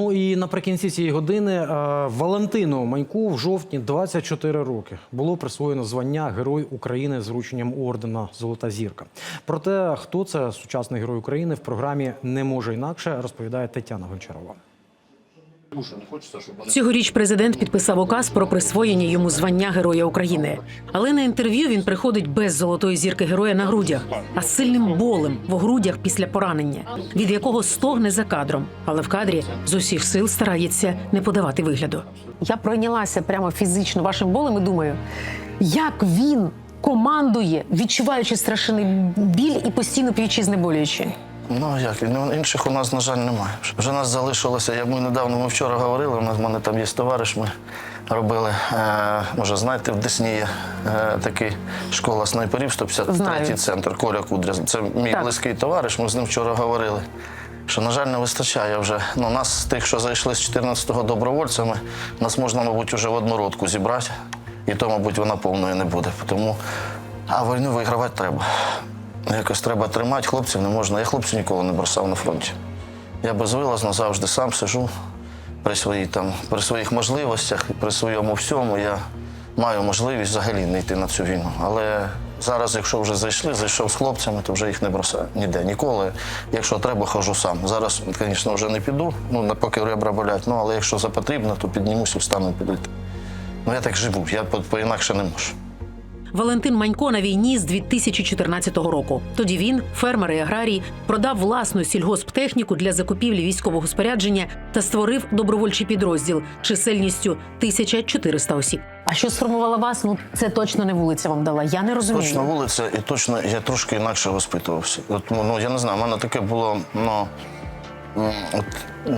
Ну і наприкінці цієї години е, Валентину Маньку в жовтні 24 роки було присвоєно звання Герой України з врученням ордена Золота зірка. Про те, хто це сучасний герой України в програмі не може інакше, розповідає Тетяна Гончарова. Цьогоріч президент підписав указ про присвоєння йому звання Героя України. Але на інтерв'ю він приходить без золотої зірки героя на грудях, а з сильним болем в грудях після поранення, від якого стогне за кадром. Але в кадрі з усіх сил старається не подавати вигляду. Я пройнялася прямо фізично вашим болем і думаю, як він командує, відчуваючи страшний біль і постійно п'ючи знеболюючи. Ну як ну, інших у нас, на жаль, немає. Вже нас залишилося. Як ми недавно ми вчора говорили. У нас в мене там є товариш. Ми робили, е, може, знаєте, в Десні є е, такий школа снайперів, 153 Знаю. центр Коля Кудря. Це мій Так. близький товариш. Ми з ним вчора говорили. Що, на жаль, не вистачає вже. Ну, нас, тих, що зайшли з 14-го добровольцями, нас можна, мабуть, вже в одну родку зібрати. І то, мабуть, вона повною не буде. Тому а війну вигравати треба. Якось треба тримати, хлопців не можна. Я хлопців ніколи не бросав на фронті. Я безвилазно завжди сам сижу при, своїй, там, при своїх можливостях, при своєму всьому. Я маю можливість взагалі не йти на цю війну. Але зараз, якщо вже зайшли, зайшов з хлопцями, то вже їх не бросаю ніде. Ніколи. Якщо треба, хожу сам. Зараз, звісно, вже не піду, ну, поки ребра болять. Ну, але якщо запотрібно, то піднімусь і встану піду. Ну, я так живу, я по-інакше не можу. Валентин Манько на війні з 2014 року. Тоді він, фермер і аграрій, продав власну сільгосптехніку для закупівлі військового спорядження та створив добровольчий підрозділ чисельністю 1400 осіб. А що сформувало вас? Ну це точно не вулиця вам дала. Я не розумію. Точно вулиця, і точно я трошки інакше воспитувався. От, ну, я не знаю, в мене таке було, ну. От,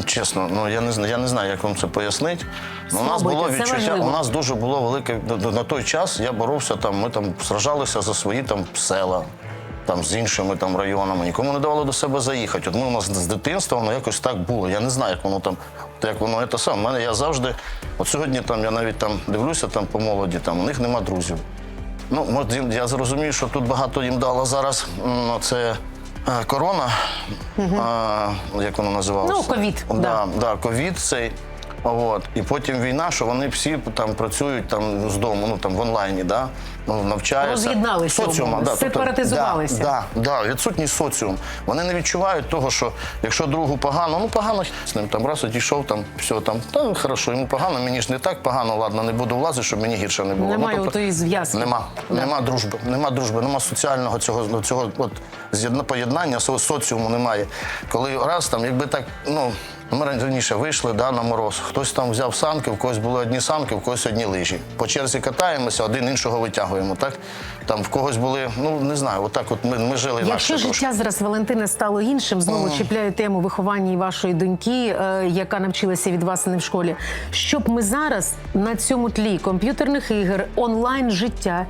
чесно, ну я не знаю, я не знаю, як вам це пояснити. Ну, у нас було відчуття, важливо. у нас дуже було велике. на- той час я боровся там, ми там сражалися за свої там села, там з іншими там районами. Нікому не давало до себе заїхати. От ми у нас з дитинства воно якось так було. Я не знаю, як воно там, як воно це саме. У мене я завжди, от сьогодні там я навіть там дивлюся там по молоді, там у них нема друзів. Ну, я зрозумію, що тут багато їм дало зараз. Це е, корона, а, як воно називалося? Ну, ковід, Да, да. да, ковід цей. От. І потім війна, що вони всі там працюють там з дому, ну там в онлайні, да? ну, навчаються. Роз'єдналися, Соціума, умовно, да, тобто- Да, да, да, відсутність соціум. Вони не відчувають того, що якщо другу погано, ну погано з ним там раз одійшов, там все там, та хорошо, йому погано, мені ж не так погано, ладно, не буду влазити, щоб мені гірше не було. Немає ну, отої зв'язки. Нема, нема дружби, нема дружби, нема соціального цього, ну, цього от, поєднання, со- соціуму немає. Коли раз там, якби так, ну. Ми раніше вийшли да, на мороз. Хтось там взяв санки, в когось були одні санки, в когось одні лижі. По черзі катаємося, один іншого витягуємо. Так? Там в когось були, ну не знаю, отак от ми, ми жили Якщо інакше трошки. життя зараз Валентина стало іншим, знову чіпляю тему виховання вашої доньки, е, яка навчилася від вас не в школі. Щоб ми зараз на цьому тлі комп'ютерних ігор, онлайн життя.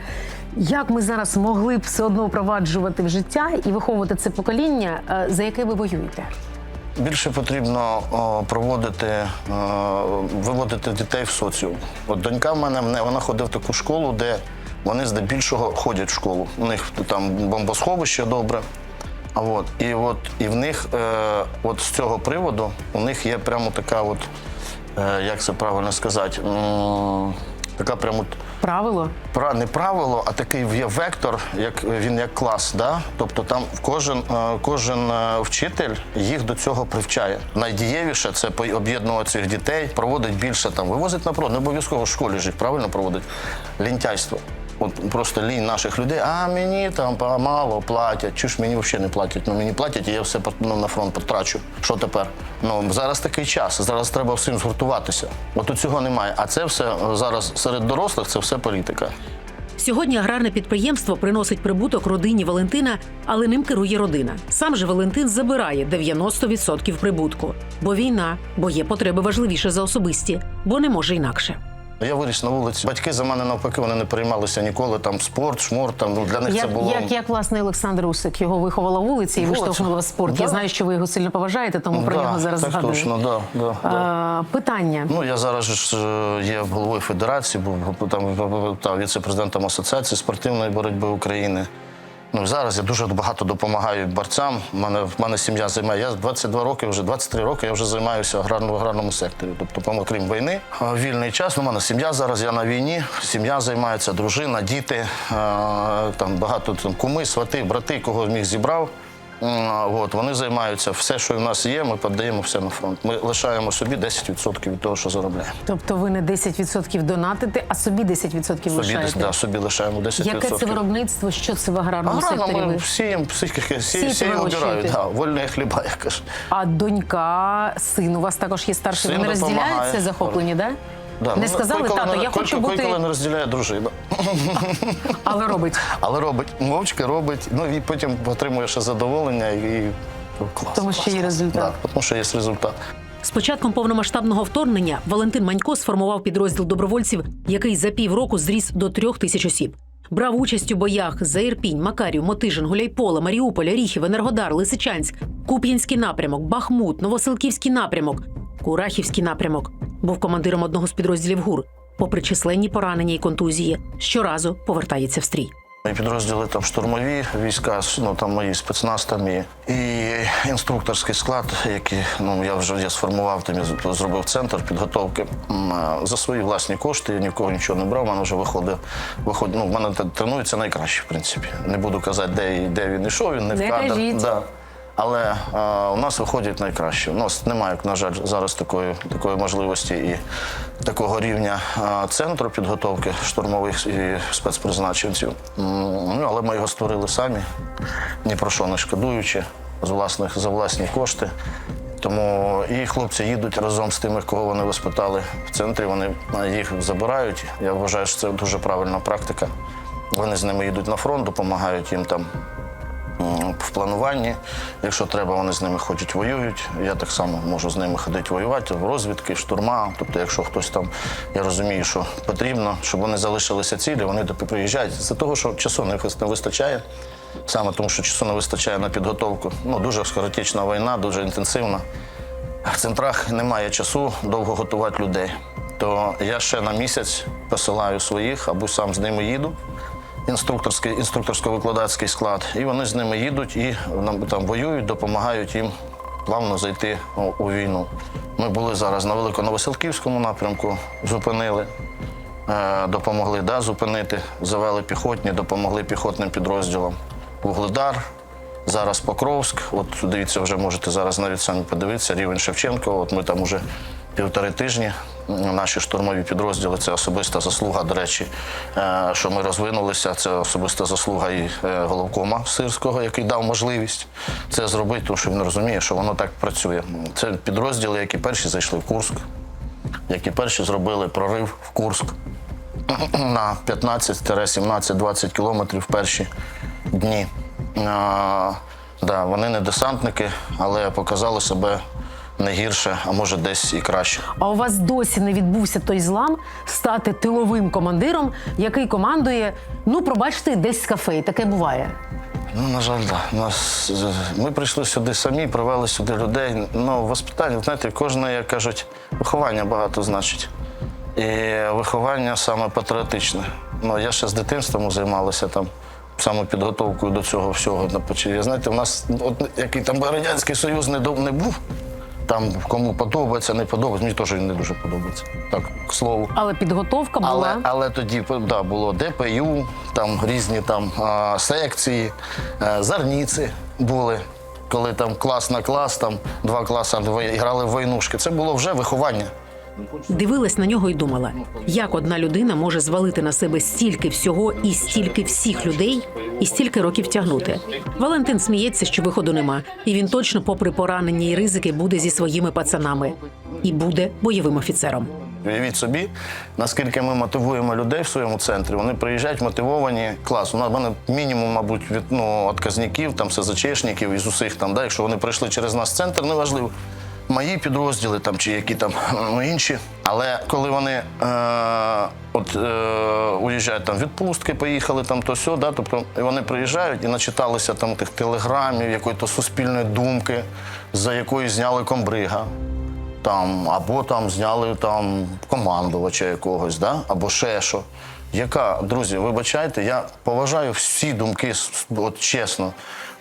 Як ми зараз могли б все одно впроваджувати в життя і виховувати це покоління, е, за яке ви воюєте? Більше потрібно проводити, е, виводити дітей в соціум. От донька в мене вона ходить в таку школу, де вони здебільшого ходять в школу. У них там бомбосховище добре. А от, і, от, і в них, е, от з цього приводу, у них є прямо така, от, е, як це правильно сказати, така прямо. от Правило? Пра- не правило, а такий є вектор, як він як клас. Да? Тобто там кожен, е, кожен е, вчитель їх до цього привчає. Найдієвіше це об'єднувати цих дітей, проводить більше там, вивозить на прод, не обов'язково в школі жить, правильно проводить лінтяйство. От просто лінь наших людей, а мені там мало платять. Чи ж мені взагалі не платять? Ну мені платять, і я все ну, на фронт потрачу. Що тепер? Ну зараз такий час. Зараз треба всім згуртуватися. От у цього немає. А це все е, зараз серед дорослих це все політика. Сьогодні аграрне підприємство приносить прибуток родині Валентина, але ним керує родина. Сам же Валентин забирає 90% прибутку. Бо війна, бо є потреби важливіше за особисті, бо не може інакше. Я виріс на вулиці. Батьки за мене навпаки вони не приймалися ніколи. Там спорт, шмор. Там ну для них це було. як, як власне Олександр Усик його виховала вулиці і виштовхнула в спорт. Я знаю, що ви його сильно поважаєте, тому про нього зараз так згадую. точно, да, да, да. Питання. Ну я зараз ж е, є головою федерації, був там та, віце-президентом Асоціації спортивної боротьби України. Ну зараз я дуже багато допомагаю борцям. У мене, мене сім'я займає. Я 22 роки, вже 23 роки я вже займаюся в аграрному секторі. Тобто, окрім війни, вільний час. Ну, у мене сім'я зараз, я на війні. Сім'я займається, дружина, діти, там багато там, куми, свати, брати, кого міг зібрав. От, вони займаються все, що в нас є, ми подаємо все на фронт. Ми лишаємо собі 10% від того, що заробляємо. Тобто ви не 10% донатите, а собі 10% Собі, лишаєте. да, собі лишаємо 10%. Яке це виробництво? Що це в аграрному Аграрно секторі? ми всіємо, всі, всі, всі обирають, да, вольні хліба, як кажуть. А донька, син у вас також є старший. Син Вони розділяють допомагає. це захоплення, да? Да, Не ну, сказали, тато, не- я хочу бути, Коли не розділяє дружина. але робить. Але робить, мовчки робить, ну і потім отримує ще задоволення і клас. Тому що клас, є клас. результат. Да, тому що є результат. З початком повномасштабного вторгнення Валентин Манько сформував підрозділ добровольців, який за півроку зріс до трьох тисяч осіб. Брав участь у боях за Ірпінь, Макарів, Мотижин, Гуляйполе, Маріуполь, Оріхів, Енергодар, Лисичанськ, Куп'янський напрямок, Бахмут, Новосилківський напрямок, Курахівський напрямок. Був командиром одного з підрозділів ГУР. Попри численні поранення і контузії, щоразу повертається в стрій. Мої підрозділи там штурмові війська, ну там мої спецназ там і, і інструкторський склад, який ну я вже я сформував, там я зробив центр підготовки за свої власні кошти. Я ні в кого нічого не брав. Мене вже виходив, виходить. Ну, в мене тренується найкраще, в принципі. Не буду казати, де, де він ішов, він не, Не в кадр. кажіть. Да. Але а, у нас виходить найкраще. У нас немає, на жаль, зараз такої, такої можливості і такого рівня а, центру підготовки штурмових і спецпризначенців. Ну, але ми його створили самі, ні про що не шкодуючи, з власних, за власні кошти. Тому і хлопці їдуть разом з тими, кого вони виспитали в центрі. Вони їх забирають. Я вважаю, що це дуже правильна практика. Вони з ними їдуть на фронт, допомагають їм там плануванні. Якщо треба, вони з ними ходять, воюють. Я так само можу з ними ходити воювати, в розвідки, штурма. Тобто, якщо хтось там, я розумію, що потрібно, щоб вони залишилися цілі, вони приїжджають. З-за того, що часу не вистачає. Саме тому, що часу не вистачає на підготовку. Ну, дуже скоротічна війна, дуже інтенсивна. В центрах немає часу довго готувати людей. То я ще на місяць посилаю своїх або сам з ними їду. Інструкторський, інструкторсько-викладацький склад, і вони з ними їдуть і там воюють, допомагають їм плавно зайти у, війну. Ми були зараз на Великоновосилківському напрямку, зупинили, е, допомогли да, зупинити, завели піхотні, допомогли піхотним підрозділам. Вугледар, Зараз Покровськ. От дивіться, вже можете зараз навіть самі подивитися, рівень Шевченко. От ми там уже півтори тижні. Наші штурмові підрозділи це особиста заслуга, до речі, е, що ми розвинулися. Це особиста заслуга і е, головкома Сирського, який дав можливість це зробити, тому що він розуміє, що воно так працює. Це підрозділи, які перші зайшли в Курск, які перші зробили прорив в Курск на 15-17-20 кілометрів в перші дні. Да, вони не десантники, але показали себе не гірше, а може десь і краще. А у вас досі не відбувся той злам стати тиловим командиром, який командує, ну, пробачте, десь з кафе. Таке буває. Ну, на жаль, да. Нас, е, ми прийшли сюди самі, привели сюди людей. Ну, воспитання, знаєте, кожне, як кажуть, виховання багато значить. І виховання саме патріотичне. Ну, я ще з дитинством займалася там самопідготовкою до цього всього. на. Знаєте, у нас, от, який там Радянський Союз не, не був, там кому подобається, не подобається. Мені теж не дуже подобається. Так, к слову. Але підготовка була. Але, але тоді да, було ДПЮ, там різні там а, секції, а, зарніці були. Коли там клас на клас, там два класи грали в войнушки. Це було вже виховання. Дивилась на нього і думала, як одна людина може звалити на себе стільки всього і стільки всіх людей, і стільки років тягнути. Валентин сміється, що виходу нема, і він точно, попри поранення і ризики, буде зі своїми пацанами і буде бойовим офіцером. Уявіть собі, наскільки ми мотивуємо людей в своєму центрі. Вони приїжджають мотивовані клас. У нас мене мінімум, мабуть, від ну, отказників, там СЗЧшників із усіх там, да, якщо вони прийшли через нас центр, неважливо. Мої підрозділи там чи які там ну, інші. Але коли вони е, от, е, уїжджають там відпустки, поїхали там то сьо, да, тобто вони приїжджають і начиталися там тих телеграмів, якоїсь суспільної думки, за якої зняли комбрига там, або там зняли там командувача якогось, да? або ще що. яка, друзі, вибачайте, я поважаю всі думки, от чесно.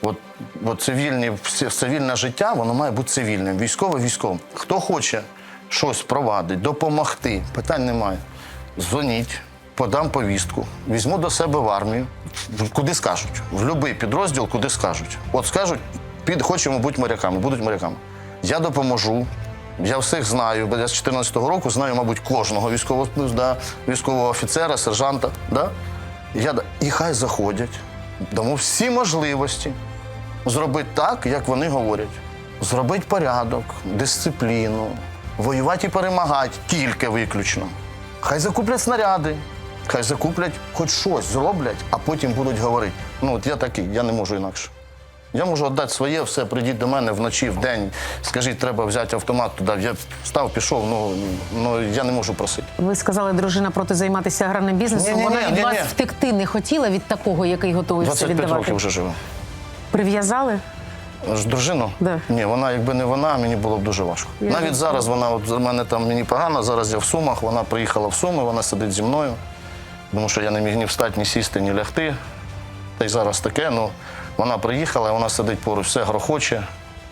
От, от цивільні, цивільне життя, воно має бути цивільним. Військове військовим. Хто хоче щось провадити, допомогти, питань немає. Дзвоніть, подам повістку, візьму до себе в армію, куди скажуть, в будь-який підрозділ, куди скажуть. От скажуть, під, хочемо бути моряками, будуть моряками. Я допоможу. Я всіх знаю, бо я з 14-го року знаю, мабуть, кожного військового, да, військового офіцера, сержанта. Да? Я, і хай заходять, дамо всі можливості зробити так, як вони говорять. Зробити порядок, дисципліну, воювати і перемагати тільки виключно. Хай закуплять снаряди, хай закуплять хоч щось, зроблять, а потім будуть говорити. Ну, от я такий, я не можу інакше. Я можу віддати своє, все, прийдіть до мене вночі, в день, скажіть, треба взяти автомат туди. Я встав, пішов, ну, ну я не можу просити. Ви сказали, дружина проти займатися аграрним бізнесом. Ні-ні-ні, Вона від ні-ні. вас втекти не хотіла від такого, який готовий все 25 віддавати. років вже живу. Прив'язали? Ж дружину? Да. Ні, вона, якби не вона, мені було б дуже важко. Я Навіть зараз вона, от в мене там мені погано, зараз я в Сумах, вона приїхала в Суми, вона сидить зі мною, тому що я не міг ні встати, ні сісти, ні лягти. Та й зараз таке, ну вона приїхала, вона сидить поруч, все грохоче,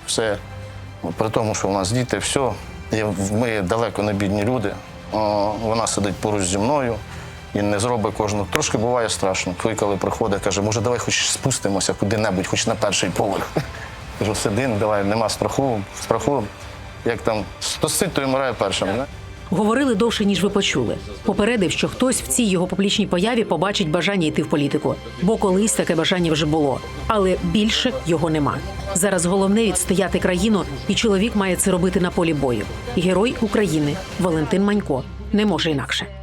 все. Ну, При тому, що у нас діти, все. І Ми далеко не бідні люди. Вона сидить поруч зі мною і не зробить кожну. Трошки буває страшно. Коли коли приходить, каже, може, давай хоч спустимося куди-небудь, хоч на перший поверх. Кажу, сиди, давай, нема страху, страху. Як там, хто сить, той вмирає першим. Не? Говорили довше, ніж ви почули. Попередив, що хтось в цій його публічній появі побачить бажання йти в політику, бо колись таке бажання вже було, але більше його нема. Зараз головне відстояти країну, і чоловік має це робити на полі бою. Герой України Валентин Манько не може інакше.